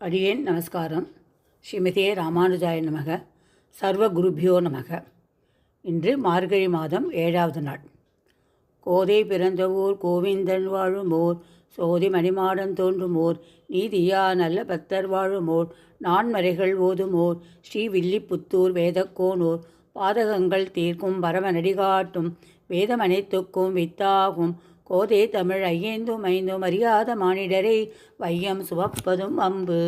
அடியேன் நமஸ்காரம். ஸ்ரீமதியே ராமானுஜாய நமக. சர்வ குருபியோ நமக. இன்று மார்கழி மாதம் ஏழாவது நாள். கோதை பிறந்த ஊர் கோவிந்தன் வாழும் சோதி மணிமாடன் தோன்றும் நீதியா நல்ல பக்தர் வாழும் நான்மறைகள் ஓதும் ஊர் ஸ்ரீ வில்லிபுத்தூர் வேதக்கோனூர் பாதகங்கள் தீர்க்கும் பரமநடி காட்டும் வேதம் அனைத்துக்கும் வித்தாகும் கோதே தமிழ் ஐயேந்தும் ஐந்தும் அறியாத மானிடரை வையம் சுவப்பதும் அம்பு.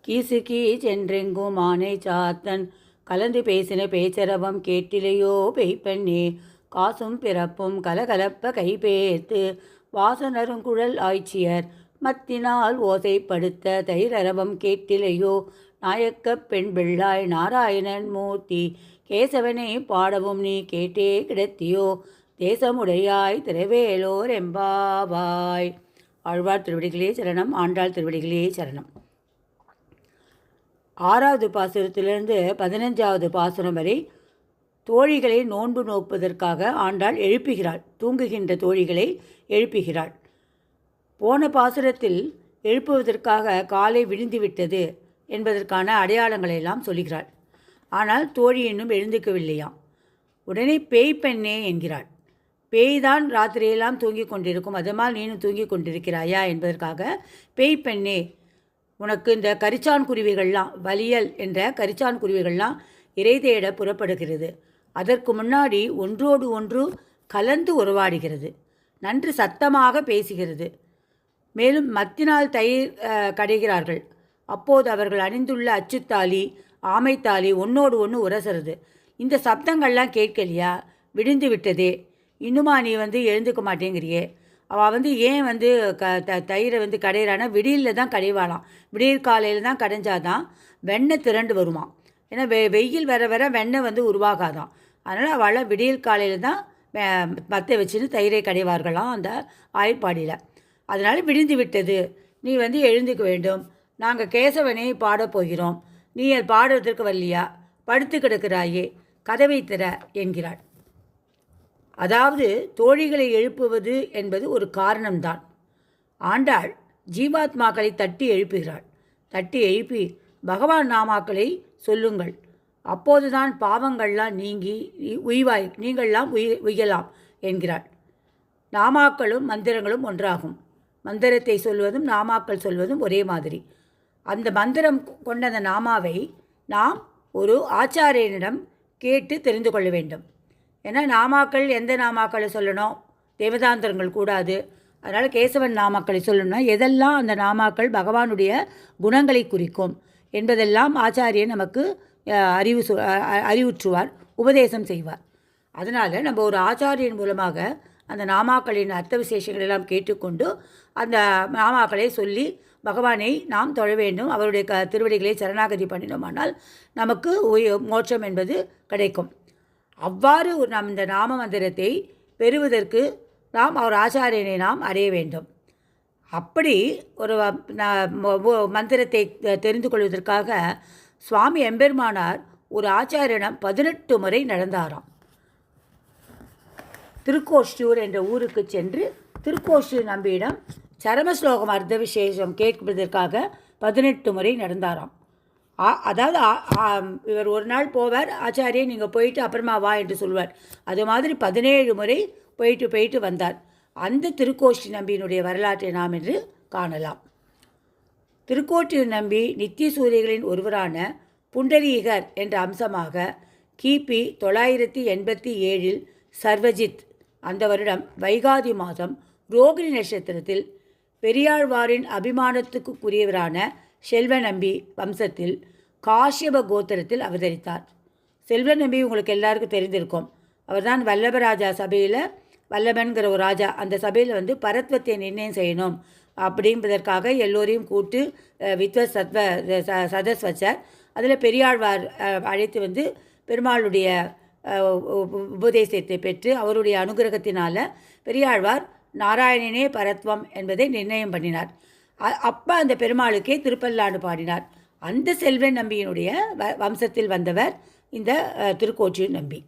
கீசு கீச்சென்றெங்கும் ஆனை சாத்தன் கலந்து பேசின பேச்சரவம் கேட்டிலையோ பெய்ப்பெண்ணே. காசும் பிறப்பும் கலகலப்ப கைபேர்த்து வாசனருங்குழல் ஆய்ச்சியர் மத்தினால் ஓசைப்படுத்த தைரரவம் கேட்டிலையோ நாயக்கப் பெண் பிள்ளாய் நாராயணன் மூர்த்தி. கேசவனை பாடவும் நீ கேட்டே கிடத்தியோ? தேசமுடையாய் திரவேலோர் எம்பாவாய். ஆழ்வார் திருவடிகளே சரணம் ஆண்டாள் திருவடிகளே சரணம். ஆறாவது பாசுரத்திலிருந்து பதினஞ்சாவது பாசுரம் வரை தோழிகளை நோன்பு நோக்குவதற்காக ஆண்டாள் எழுப்புகிறாள். தூங்குகின்ற தோழிகளை எழுப்புகிறாள். போன பாசுரத்தில் எழுப்புவதற்காக காலை விழுந்துவிட்டது என்பதற்கான அடையாளங்களை எல்லாம் சொல்கிறாள். ஆனால் தோழி இன்னும் எழுந்துக்கவில்லையாம் உடனே பேய் பெண்ணே என்கிறாள். பேய்தான் ராத்திரியெல்லாம் தூங்கிக் கொண்டிருக்கும். அதனால் நீனும் தூங்கிக் கொண்டிருக்கிறாயா என்பதற்காக பேய் பெண்ணே உனக்கு இந்த கரிச்சான் குருவிகள்லாம் வலியல் என்ற கரிச்சான் குருவிகள்லாம் இறை தேட புறப்படுகிறது. அதற்கு முன்னாடி ஒன்றோடு ஒன்று கலந்து உறவாடுகிறது. நன்று சத்தமாக பேசுகிறது. மேலும் மத்தினால் தயிர் கடைகிறார்கள். அப்போது அவர்கள் அணிந்துள்ள அச்சுத்தாலி ஆமைத்தாலி ஒன்றோடு ஒன்று உரசுறது. இந்த சப்தங்கள்லாம் கேட்கலையா? விடிந்து விட்டதே. இன்னுமா நீ வந்து எழுந்துக்க மாட்டேங்கிறியே? அவள் வந்து ஏன் வந்து க த தயிரை வந்து கடையிறானா விடியலில் தான் கடைவாளாம். விடியற் காலையில் தான் கடைஞ்சாதான் வெண்ணெய் திரண்டு வருமாம் ஏன்னா வெ வெயில் வர வர வெண்ணெய் வந்து உருவாகாதான் அதனால் அவளை விடியல் காலையில் தான் மற்ற வச்சுன்னு தயிரை கடைவார்களாம் அந்த ஆய்ப்பாடியில். அதனால் விடிந்து விட்டது. நீ வந்து எழுந்துக்க வேண்டும். நாங்கள் கேசவனை பாடப் போகிறோம். நீ அது பாடுறதற்கு வரலையா படுத்து கிடக்கிறாயே கதவை திற என்கிறாள். அதாவது தோழிகளை எழுப்புவது என்பது ஒரு காரணம்தான். ஆண்டாள் ஜீவாத்மாக்களை தட்டி எழுப்புகிறாள். தட்டி எழுப்பி பகவான் நாமாக்களை சொல்லுங்கள். அப்போதுதான் பாவங்கள்லாம் நீங்கி உய்வாய் நீங்கள்லாம் உய் உய்யலாம் என்கிறாள். நாமாக்களும் மந்திரங்களும் ஒன்றாகும். மந்திரத்தை சொல்வதும் நாமாக்கள் சொல்வதும் ஒரே மாதிரி. அந்த மந்திரம் கொண்ட அந்த நாமாவை நாம் ஒரு ஆச்சாரியனிடம் கேட்டு தெரிந்து கொள்ள வேண்டும். ஏன்னா நாமாக்கள் எந்த நாமாக்களை சொல்லணும்? தேவதாந்திரங்கள் கூடாது. அதனால் கேசவன் நாமாக்களை சொல்லணும்னா எதெல்லாம் அந்த நாமாக்கள் பகவானுடைய குணங்களை குறிக்கும் என்பதெல்லாம் ஆச்சாரியன் நமக்கு அறிவு அறிவுற்றுவார் உபதேசம் செய்வார். அதனால் நம்ம ஒரு ஆச்சாரியன் மூலமாக அந்த நாமாக்களின் அர்த்த விசேஷங்கள் எல்லாம் கேட்டுக்கொண்டு அந்த நாமாக்களை சொல்லி பகவானை நாம் தொழ வேண்டும். அவருடைய க திருவடிகளை சரணாகதி பண்ணினோமானால் நமக்கு மோட்சம் என்பது கிடைக்கும். அவ்வாறு ஒரு நம் இந்த நாம மந்திரத்தை பெறுவதற்கு நாம் அவர் ஆச்சாரியனை நாம் அடைய வேண்டும். அப்படி ஒரு மந்திரத்தை தெ- தெரிந்து கொள்வதற்காக சுவாமி எம்பெருமானார் ஒரு ஆச்சாரியிடம் பதினெட்டு முறை நடந்தாராம். திருக்கோஷ்டியூர் என்ற ஊருக்கு சென்று திருக்கோஷ்டியூர் நம்பியிடம் சரம ஸ்லோகம் அர்த்த விசேஷம் கேட்பதற்காக பதினெட்டு முறை நடந்தாராம். ஆ- அதாவது ஆ- இவர் ஒரு நாள் போவார் ஆச்சாரியை நீங்கள் போயிட்டு அப்புறமா வா என்று சொல்வார். அது மாதிரி பதினேழு முறை போயிட்டு போயிட்டு வந்தார். அந்த திருக்கோஷ்டி நம்பியினுடைய வரலாற்றை நாம் என்று காணலாம். திருக்கோட்டியூர் நம்பி நித்திய சூரியர்களின் ஒருவரான புண்டரீகர் என்ற அம்சமாக கிபி தொள்ளாயிரத்தி எண்பத்தி ஏழில் சர்வஜித் அந்த வருடம் வைகாதி மாதம் ரோகிணி நட்சத்திரத்தில் பெரியாழ்வாரின் அபிமானத்துக்குரியவரான செல்வ நம்பி வம்சத்தில் காஷ்யப கோத்திரத்தில் அவதரித்தார். செல்வ நம்பி உங்களுக்கு எல்லாருக்கும் தெரிந்திருக்கும். அவர்தான் வல்லபராஜா சபையில் வல்லபன்கிற ஒரு ராஜா. அந்த சபையில் வந்து பரத்வத்தை நிர்ணயம் செய்யணும் அப்படிஎன்பதற்காக எல்லோரையும் கூட்டு வித்வ சத்வ ச- சதஸ் வச்சார் அதில் பெரியாழ்வார் அழைத்து வந்து பெருமாளுடைய உபதேசத்தை பெற்று அவருடைய அனுகிரகத்தினால் பெரியாழ்வார் நாராயணனே பரத்வம் என்பதை நிர்ணயம் பண்ணினார். அ- அந்த பெருமாளுக்கே திருப்பல்லாண்டு பாடினார். அந்த செல்வன் நம்பியினுடைய வ- வம்சத்தில் வந்தவர் இந்த அஹ், திருக்கோற்றியூர் நம்பி.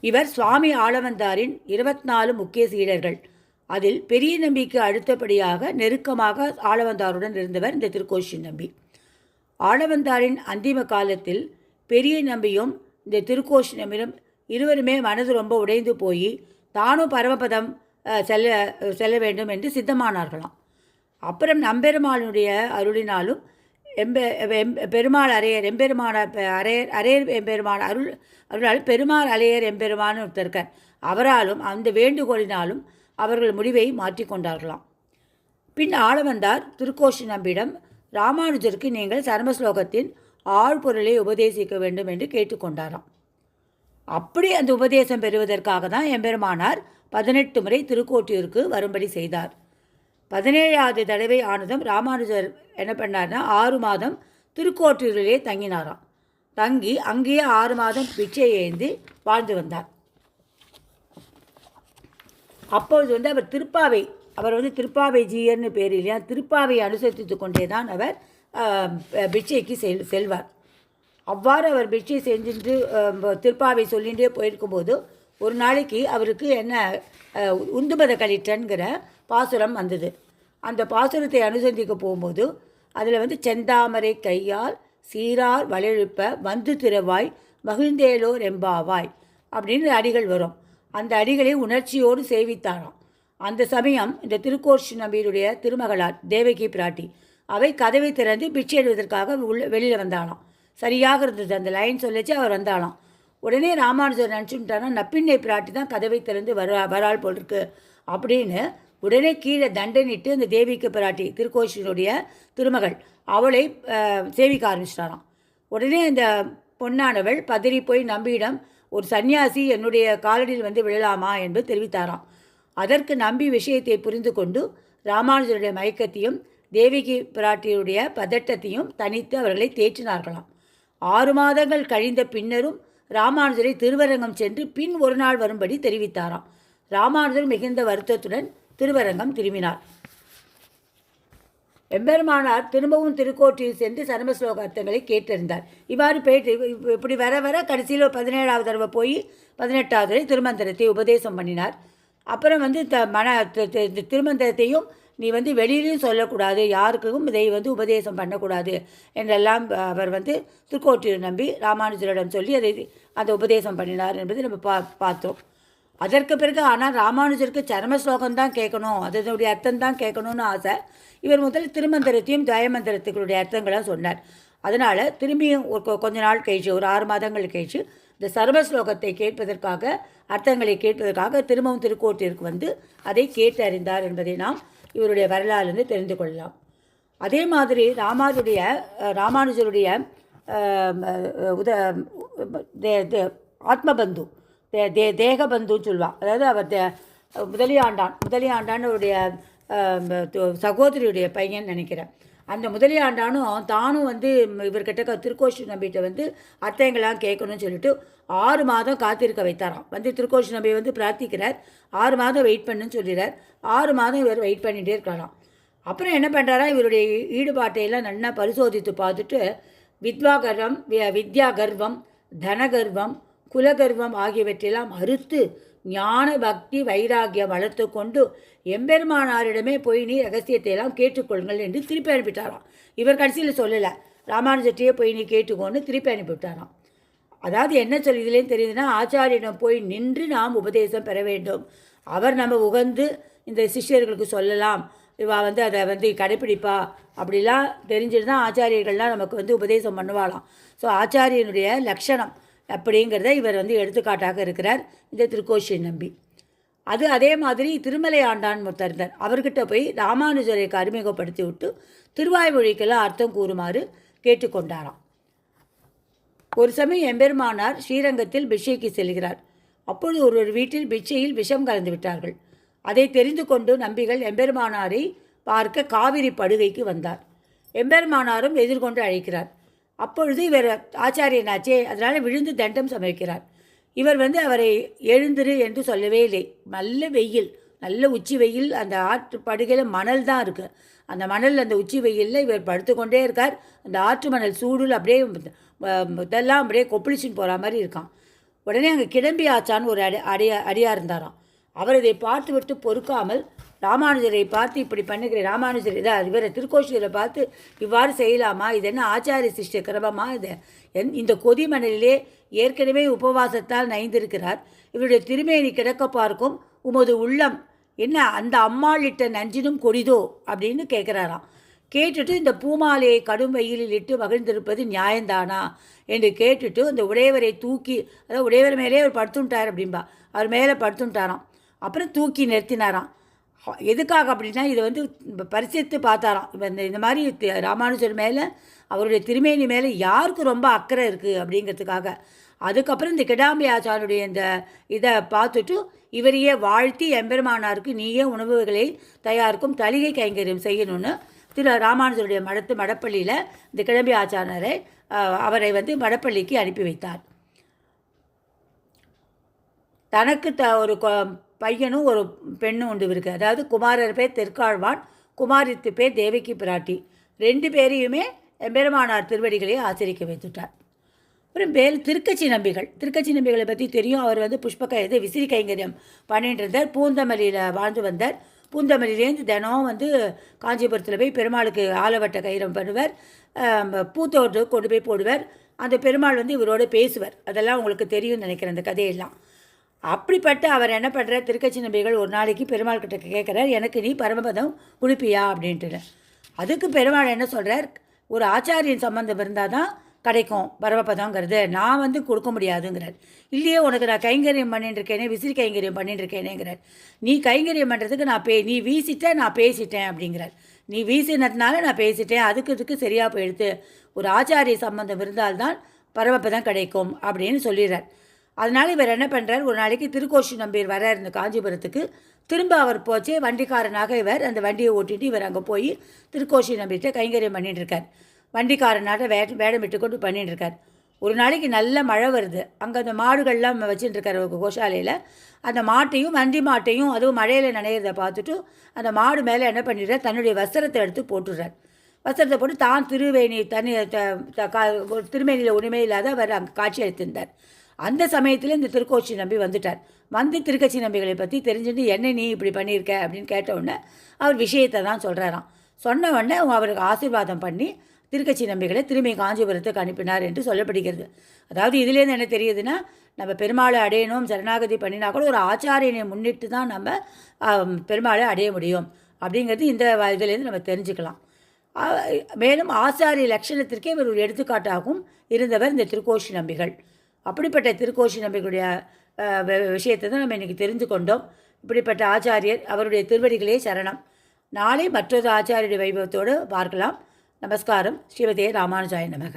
இவர் சுவாமி ஆளவந்தாரின் இருபத்தி நாலு முக்கிய சீடர்கள் அதில் பெரிய நம்பிக்கு அடுத்தபடியாக நெருக்கமாக ஆளவந்தாருடன் இருந்தவர் இந்த திருக்கோஷி நம்பி. ஆளவந்தாரின் அந்திம காலத்தில் பெரிய நம்பியும் இந்த திருக்கோஷி இருவருமே மனது ரொம்ப உடைந்து போய் தானும் பரமபதம் செல்ல செல்ல வேண்டும் என்று சித்தமானார்களாம். அப்புறம் நம்பெருமாளுடைய அருளினாலும் எம்பெ எம் பெருமாள் அரையர் எம்பெருமான அரையர் அரையர் எம்பெருமான் அருள் அருளால் பெருமாள் அலையர் எம்பெருமான் ஒருத்தர் இருக்கார். அவராலும் அந்த வேண்டுகோளினாலும் அவர்கள் முடிவை மாற்றிக்கொண்டார்களாம் பின் ஆளவந்தார் திருக்கோஷி நம்பிடம் ராமானுஜருக்கு நீங்கள் சர்மஸ்லோகத்தின் ஆழ்பொருளை உபதேசிக்க வேண்டும் என்று கேட்டுக்கொண்டாராம். அப்படி அந்த உபதேசம் பெறுவதற்காக தான் எம்பெருமானார் பதினெட்டு முறை திருக்கோட்டியூருக்கு வரும்படி செய்தார். பதினேழாவது தடவை ஆனதும் ராமானுஜர் என்ன பண்ணார்னா ஆறு மாதம் திருக்கோட்டியூரிலே தங்கினாராம். தங்கி அங்கேயே ஆறு மாதம் பிச்சை ஏந்தி வாழ்ந்து வந்தார். அப்பொழுது வந்து அவர் திருப்பாவை அவர் வந்து திருப்பாவை ஜீயர்னு பேர் இல்லையா திருப்பாவை அனுசரித்து கொண்டே தான் அவர் பிட்சைக்கு செல் செல்வார். அவ்வாறு அவர் பிட்சை செஞ்சுட்டு திருப்பாவை சொல்லிகிட்டே போயிருக்கும்போது ஒரு நாளைக்கு அவருக்கு என்ன உந்துமத உந்துபத கலிட்டன்கிற பாசுரம் வந்தது. அந்த பாசுரத்தை அனுசந்திக்க போகும்போது அதில் வந்து செந்தாமரை கையால் சீரார் வளெழுப்ப வந்து திறவாய் மகிழ்ந்தேலோர் எம்பாவாய் அப்படின்னு அடிகள் வரும். அந்த அடிகளை உணர்ச்சியோடு சேவித்தாராம். அந்த சமயம் இந்த திருக்கோஷ் நம்பியுடைய திருமகளார் தேவகி பிராட்டி அவை கதவை திறந்து பிச்சை எடுவதற்காக உள்ள வெளியில் வந்தாளாம். சரியாக இருந்தது அந்த லைன் சொல்லிச்சு அவர் வந்தாளாம். உடனே ராமானுஜர் நினச்சுட்டானா நப்பிண்ணை பிராட்டி தான் கதவை திறந்து வரா வராள் போல் இருக்கு. அப்படின்னு உடனே கீழே தண்டனிட்டு அந்த தேவிக்கு பிராட்டி திருக்கோஷினுடைய திருமகள் அவளை சேவிக்க ஆரம்பிச்சிட்டாராம் உடனே அந்த பொன்னானவள் பதறி போய் நம்பியிடம் ஒரு சன்னியாசி என்னுடைய காலடியில் வந்து விழலாமா? என்று தெரிவித்தாராம். அதற்கு நம்பி விஷயத்தை புரிந்து கொண்டு ராமானுஜருடைய மயக்கத்தையும் தேவிகி பிராட்டியுடைய பதட்டத்தையும் தனித்து அவர்களை தேற்றினார்களாம். ஆறு மாதங்கள் கழிந்த பின்னரும் ராமானுஜரை திருவரங்கம் சென்று பின் ஒரு நாள் வரும்படி தெரிவித்தாராம். ராமானுஜர் மிகுந்த வருத்தத்துடன் திருவரங்கம் திரும்பினார். எம்பெருமானார் திரும்பவும் திருக்கோட்டில் சென்று சரமஸ்லோக அர்த்தங்களை கேட்டிருந்தார் இவ்வாறு போயிட்டு இப்படி வர வர கடைசியில் ஒரு பதினேழாவது தடவை போய் பதினெட்டாவது தடவை திருமந்திரத்தை உபதேசம் பண்ணினார். அப்புறம் வந்து த மன திருமந்திரத்தையும் நீ வந்து வெளியிலையும் சொல்லக்கூடாது யாருக்கும் இதை வந்து உபதேசம் பண்ணக்கூடாது என்றெல்லாம் அவர் வந்து திருக்கோட்டியை நம்பி ராமானுஜரிடம் சொல்லி அதை அந்த உபதேசம் பண்ணினார் என்பதை நம்ம பா பார்த்தோம். அதற்கு பிறகு ஆனால் ராமானுஜருக்கு சரம ஸ்லோகம் தான் கேட்கணும் அதனுடைய அர்த்தம் தான் கேட்கணும்னு ஆசை. இவர் முதல்ல திருமந்திரத்தையும் துவயமந்திரத்துக்களுடைய அர்த்தங்களை சொன்னார். அதனால் திரும்பியும் ஒரு கொஞ்ச நாள் கழிச்சு ஒரு ஆறு மாதங்கள் கழிச்சு இந்த சர்வ ஸ்லோகத்தை கேட்பதற்காக அர்த்தங்களை கேட்பதற்காக திரும்பவும் திருக்கோட்டிற்கு வந்து அதை கேட்டு அறிந்தார் என்பதை நாம் இவருடைய வரலாறுன்னு தெரிந்து கொள்ளலாம். அதே மாதிரி ராமானுடைய ராமானுஜருடைய உத தே- தே- ஆத்மபந்து தே தே தேகபந்துன்னு சொல்லுவாள் அதாவது அவர் தே முதலியாண்டான். முதலியாண்டானுடைய சகோதரியுடைய பையன் நினைக்கிறேன். அந்த முதலியாண்டானும் தானும் வந்து இவர்கிட்ட திருக்கோஷி நம்பிகிட்ட வந்து அத்தைங்களாம் கேட்கணும்னு சொல்லிட்டு ஆறு மாதம் காத்திருக்க வைத்தாராம். வந்து திருக்கோஷி நம்பி வந்து பிரார்த்திக்கிறார். ஆறு மாதம் வெயிட் பண்ணுன்னு சொல்லிடுறார். ஆறு மாதம் இவர் வெயிட் பண்ணிகிட்டே இருக்கலாம் அப்புறம் என்ன பண்ணுறாரா இவருடைய ஈடுபாட்டையெல்லாம் நல்லா பரிசோதித்து பார்த்துட்டு வித்வா கர்வம் வி- வித்யா கர்வம் தனகர்வம் குலகர்வம் ஆகியவற்றையெல்லாம் அறுத்து ஞான பக்தி வைராகியம் வளர்த்து கொண்டு எம்பெருமானாரிடமே போய் நீ ரகசியத்தை எல்லாம் கேட்டுக்கொள்ளுங்கள் என்று திருப்பி அனுப்பிட்டாராம். இவர் கடைசியில் சொல்லலை. ராமானுஜத்தையே போய் நீ கேட்டுக்கோன்னு திருப்பி அனுப்பிவிட்டாராம். அதாவது என்ன சொல்லி இதுலேயும் தெரியுதுன்னா ஆச்சாரியிடம் போய் நின்று நாம் உபதேசம் பெற வேண்டும். அவர் நம்ம உகந்து இந்த சிஷ்யர்களுக்கு சொல்லலாம். இவா வந்து அதை வந்து கடைப்பிடிப்பா அப்படிலாம் தெரிஞ்சுட்டு தான் ஆச்சாரியர்கள்லாம் நமக்கு வந்து உபதேசம் பண்ணுவாளாம். ஸோ ஆச்சாரியனுடைய லட்சணம் அப்படிங்கிறத இவர் வந்து எடுத்துக்காட்டாக இருக்கிறார் இந்த திருக்கோஷி நம்பி. அது அதே மாதிரி திருமலை ஆண்டான் முத்தர்ந்தர் அவர்கிட்ட போய் ராமானுஜரை அறிமுகப்படுத்தி விட்டு திருவாய்மொழிக்கெல்லாம் அர்த்தம் கூறுமாறு கேட்டுக்கொண்டாராம். ஒரு சமயம் எம்பெருமானார் ஸ்ரீரங்கத்தில் பிஷைக்கு செல்கிறார். அப்பொழுது ஒருவர் வீட்டில் பிச்சையில் விஷம் கலந்து விட்டார்கள். அதை தெரிந்து கொண்டு நம்பிகள் எம்பெருமானாரை பார்க்க காவிரி படுகைக்கு வந்தார். எம்பெருமானாரும் எதிர்கொண்டு அழைக்கிறார். அப்பொழுது இவர் ஆச்சாரியனாச்சே அதனால் விழுந்து தண்டம் சமைக்கிறார். இவர் வந்து அவரை எழுந்திரு என்று சொல்லவே இல்லை. நல்ல வெயில் நல்ல உச்சி வெயில் அந்த ஆற்று படுகையில் மணல் தான் இருக்குது அந்த மணல் அந்த உச்சி வெயிலில் இவர் படுத்துக்கொண்டே இருக்கார். அந்த ஆற்று மணல் சூடில் அப்படியே இதெல்லாம் அப்படியே கொப்பளிச்சின்னு போகிற மாதிரி இருக்கான். உடனே அங்கே கிளம்பி ஆச்சான்னு ஒரு அடி அடியா அடியாக இருந்தாராம். அவர் இதை பார்த்துவிட்டு பொறுக்காமல் ராமானுஜரை பார்த்து இப்படி பண்ணுகிற. ராமானுஜர் இதை இவரை திருக்கோஷியரை பார்த்து இவ்வாறு செய்யலாமா? இது என்ன ஆச்சாரிய சிஷ்ட கிரமமா இது? என் இந்த கொதிமணலிலே ஏற்கனவே உபவாசத்தால் நைந்திருக்கிறார். இவருடைய திருமேனி கிடக்க பார்க்கும் உமது உள்ளம். என்ன அந்த அம்மாளிட்ட நஞ்சினும் கொடிதோ? அப்படின்னு கேட்குறாராம். கேட்டுட்டு இந்த பூமாலையை கடும் வெயிலில் இட்டு மகிழ்ந்திருப்பது நியாயந்தானா? என்று கேட்டுட்டு அந்த உடையவரை தூக்கி அதாவது உடையவர் மேலே அவர் படுத்துட்டார் அப்படின்பா அவர் மேலே படுத்துட்டாராம் அப்புறம் தூக்கி நிறுத்தினாராம். எதுக்காக அப்படின்னா இதை வந்து பரிசித்து பார்த்தாராம். இந்த இந்த மாதிரி ராமானுஜர் மேலே அவருடைய திருமேனி மேலே யாருக்கு ரொம்ப அக்கறை இருக்குது அப்படிங்கிறதுக்காக அதுக்கப்புறம் இந்த கிடாம்பி ஆச்சாருடைய இந்த இதை பார்த்துட்டு இவரையே வாழ்த்தி எம்பெருமானாருக்கு நீயே உணவுகளை தயாரிக்கும் தலிகை கைங்கரியம் செய்யணும்னு திரு ராமானுஜருடைய மடத்து மடப்பள்ளியில் இந்த கிளம்பி ஆச்சாரரை அவரை வந்து மடப்பள்ளிக்கு அனுப்பி வைத்தார். தனக்கு த ஒரு கொ- பையனும் ஒரு பெண்ணும் உண்டு இருக்கு அதாவது குமாரர் பேர் தெற்காழ்வான் குமாரித்து பேர் தேவகி பிராட்டி. ரெண்டு பேரையுமே எம்பெருமானார் திருவடிகளை ஆசிரிக்க வைத்துட்டார். அப்புறம் மேல் திருக்கச்சி நம்பிகள். திருக்கச்சி நம்பிகளை பற்றி தெரியும். அவர் வந்து புஷ்ப இது விசிறி கைங்கரியம் பண்ணிட்டு இருந்தார் பூந்தமல்லியில் வாழ்ந்து வந்தார். பூந்தமல்லியிலேருந்து தினம் வந்து காஞ்சிபுரத்தில் போய் பெருமாளுக்கு ஆலவட்ட கயிறம் பண்ணுவார். பூத்தோட்டு கொண்டு போய் போடுவார். அந்த பெருமாள் வந்து இவரோட பேசுவார். அதெல்லாம் உங்களுக்கு தெரியும்னு நினைக்கிறேன் அந்த கதையெல்லாம். அப்படிப்பட்ட அவர் என்ன பண்ணுற திருக்கச்சி நம்பிகள் ஒரு நாளைக்கு பெருமாள் கிட்ட கேட்குறார் எனக்கு நீ பரமபதம் குளிப்பியா அப்படின்ட்டு அதுக்கு பெருமாள் என்ன சொல்கிறார் ஒரு ஆச்சாரியன் சம்மந்தம் இருந்தால் தான் கிடைக்கும் பரமபதங்கிறது நான் வந்து கொடுக்க முடியாதுங்கிறார். இல்லையே உனக்கு நான் கைங்கரியம் பண்ணிட்டு இருக்கேனே விசிறி கைங்கரியம் பண்ணிட்டு இருக்கேனேங்கிறார். நீ கைங்கரியம் பண்ணுறதுக்கு நான் பே நீ வீசிட்ட நான் பேசிட்டேன் அப்படிங்கிறார். நீ வீசினதுனால நான் பேசிட்டேன். அதுக்கு இதுக்கு சரியாக போயிடுத்து ஒரு ஆச்சாரிய சம்பந்தம் இருந்தால்தான் பரமபதம் கிடைக்கும் அப்படின்னு சொல்லிடுறார். அதனால் இவர் என்ன பண்ணுறார் ஒரு நாளைக்கு திருக்கோஷி நம்பியர் வரார் இந்த காஞ்சிபுரத்துக்கு. திரும்ப அவர் போச்சே வண்டிக்காரனாக இவர் அந்த வண்டியை ஓட்டிட்டு இவர் அங்கே போய் திருக்கோஷி நம்பிட்டு கைங்கரியம் பண்ணிட்டு இருக்கார். வண்டிக்காரனாட்ட வே வேடம் விட்டு கொண்டு பண்ணிட்டு இருக்கார். ஒரு நாளைக்கு நல்ல மழை வருது. அங்கே அந்த மாடுகள்லாம் வச்சுட்டு இருக்கார் கோஷாலையில். அந்த மாட்டையும் வண்டி மாட்டையும் அதுவும் மழையில் நனையிறத பார்த்துட்டு அந்த மாடு மேலே என்ன பண்ணிடுறார்? தன்னுடைய வஸ்திரத்தை எடுத்து போட்டுடுறார். வஸ்திரத்தை போட்டு தான் திருவேணி தனி த- த- கா- திருமேனியில் உரிமை இல்லாத அவர் அங்கே காட்சி அளித்திருந்தார். அந்த சமயத்தில் இந்த திருக்கோச்சி நம்பி வந்துட்டார். வந்து திருக்கட்சி நம்பிகளை பற்றி தெரிஞ்சுட்டு என்ன நீ இப்படி பண்ணியிருக்க அப்படின்னு கேட்ட உடனே அவர் விஷயத்தை தான் சொல்கிறாராம் சொன்ன உடனே அவருக்கு ஆசீர்வாதம் பண்ணி திருக்கட்சி நம்பிகளை திரும்பி காஞ்சிபுரத்துக்கு அனுப்பினார் என்று சொல்லப்படுகிறது. அதாவது இதுலேருந்து என்ன தெரியுதுன்னா நம்ம பெருமாளை அடையணும் சரணாகதி பண்ணினா கூட ஒரு ஆச்சாரியனை முன்னிட்டு தான் நம்ம பெருமாளை அடைய முடியும். அப்படிங்கிறது இந்த இதுலேருந்து நம்ம தெரிஞ்சுக்கலாம். மேலும் ஆச்சாரிய லட்சணத்திற்கே இவர் ஒரு எடுத்துக்காட்டாகவும் இருந்தவர் இந்த திருக்கோஷி நம்பிகள். அப்படிப்பட்ட திருக்கோஷி நம்பிக்கையுடைய விஷயத்தை தான் நம்ம இன்றைக்கி தெரிந்து கொண்டோம். இப்படிப்பட்ட ஆச்சாரியர் அவருடைய திருவடிகளே சரணம். நாளை மற்றொரு ஆச்சாரியருடைய வைபவத்தோடு பார்க்கலாம். நமஸ்காரம். ஸ்ரீமதே ராமானுஜாய நமக.